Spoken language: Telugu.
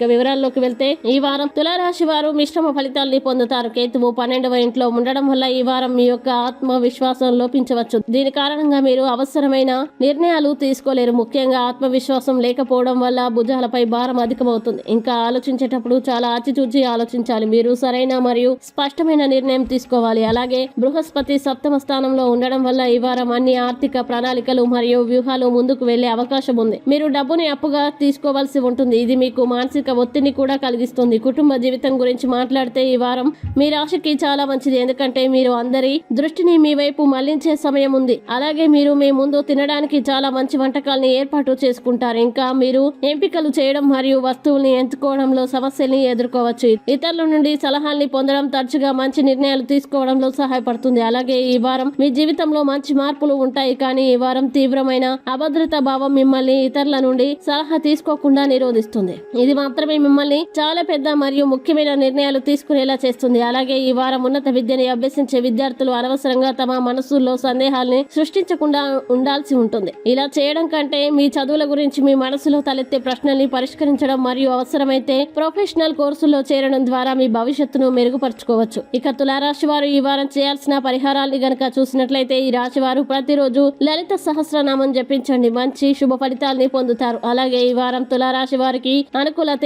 ఇక వివరాల్లోకి వెళ్తే ఈ వారం తులారాశి వారు మిశ్రమ ఫలితాల్ని పొందుతారు. కేతువు పన్నెండవ ఇంట్లో ఉండడం వల్ల ఈ వారం మీ యొక్క ఆత్మవిశ్వాసం లోపించవచ్చు. దీని కారణంగా మీరు అవసరమైన నిర్ణయాలు తీసుకోలేరు. ముఖ్యంగా ఆత్మవిశ్వాసం లేకపోవడం వల్ల భుజాలపై భారం అధికమవుతుంది. ఇంకా ఆలోచించేటప్పుడు చాలా ఆచితూచి ఆలోచించాలి. మీరు సరైన మరియు స్పష్టమైన నిర్ణయం తీసుకోవాలి. అలాగే బృహస్పతి సప్తమ స్థానంలో ఉండడం వల్ల ఈ వారం అన్ని ఆర్థిక ప్రణాళికలు మరియు వ్యూహాలు ముందుకు వెళ్ళే అవకాశం ఉంది. మీరు డబ్బుని అప్పుగా తీసుకోవాల్సి ఉంటుంది. ఇది మీకు మానసిక ఒత్తిడిని కూడా కలిగిస్తుంది. కుటుంబ జీవితం గురించి మాట్లాడితే ఈ వారం మీ రాశికి చాలా మంచిది. ఎందుకంటే మీరు అందరి దృష్టిని మీ వైపు మళ్ళించే సమయం ఉంది. అలాగే మీరు మీ ముందు తినడానికి చాలా మంచి వంటకాల్ని ఏర్పాటు చేసుకుంటారు. ఇంకా మీరు ఎంపికలు చేయడం మరియు వస్తువుల్ని ఎంచుకోవడంలో సమస్యల్ని ఎదుర్కోవచ్చు. ఇతరుల నుండి సలహాల్ని పొందడం తరచుగా మంచి నిర్ణయాలు తీసుకోవడంలో సహాయపడుతుంది. అలాగే ఈ వారం మీ జీవితంలో మంచి మార్పులు ఉంటాయి. కానీ ఈ వారం తీవ్రమైన అభద్రతా భావం మిమ్మల్ని ఇతరుల నుండి సలహా తీసుకోకుండా నిరోధిస్తుంది. ఇది మాత్రమే మిమ్మల్ని చాలా పెద్ద మరియు ముఖ్యమైన నిర్ణయాలు తీసుకునేలా చేస్తుంది. అలాగే ఈ వారం ఉన్నత విద్యని అభ్యసించే విద్యార్థులు అనవసరంగా తమ మనసుల్లో సందేహాల్ని సృష్టించకుండా ఉండాల్సి ఉంటుంది. ఇలా చేయడం కంటే మీ చదువుల గురించి మీ మనసులో తలెత్తే ప్రశ్నల్ని పరిష్కరించడం మరియు అవసరమైతే ప్రొఫెషనల్ కోర్సుల్లో చేరడం ద్వారా మీ భవిష్యత్తును మెరుగుపరచుకోవచ్చు. ఇక తులారాశి వారు ఈ వారం చేయాల్సిన పరిహారాలు గనక చూసినట్లయితే ఈ రాశి వారు ప్రతిరోజు లలిత సహస్రనామం జపించండి. మంచి శుభ ఫలితాల్ని పొందుతారు. అలాగే ఈ వారం తులారాశి వారికి అనుకూలత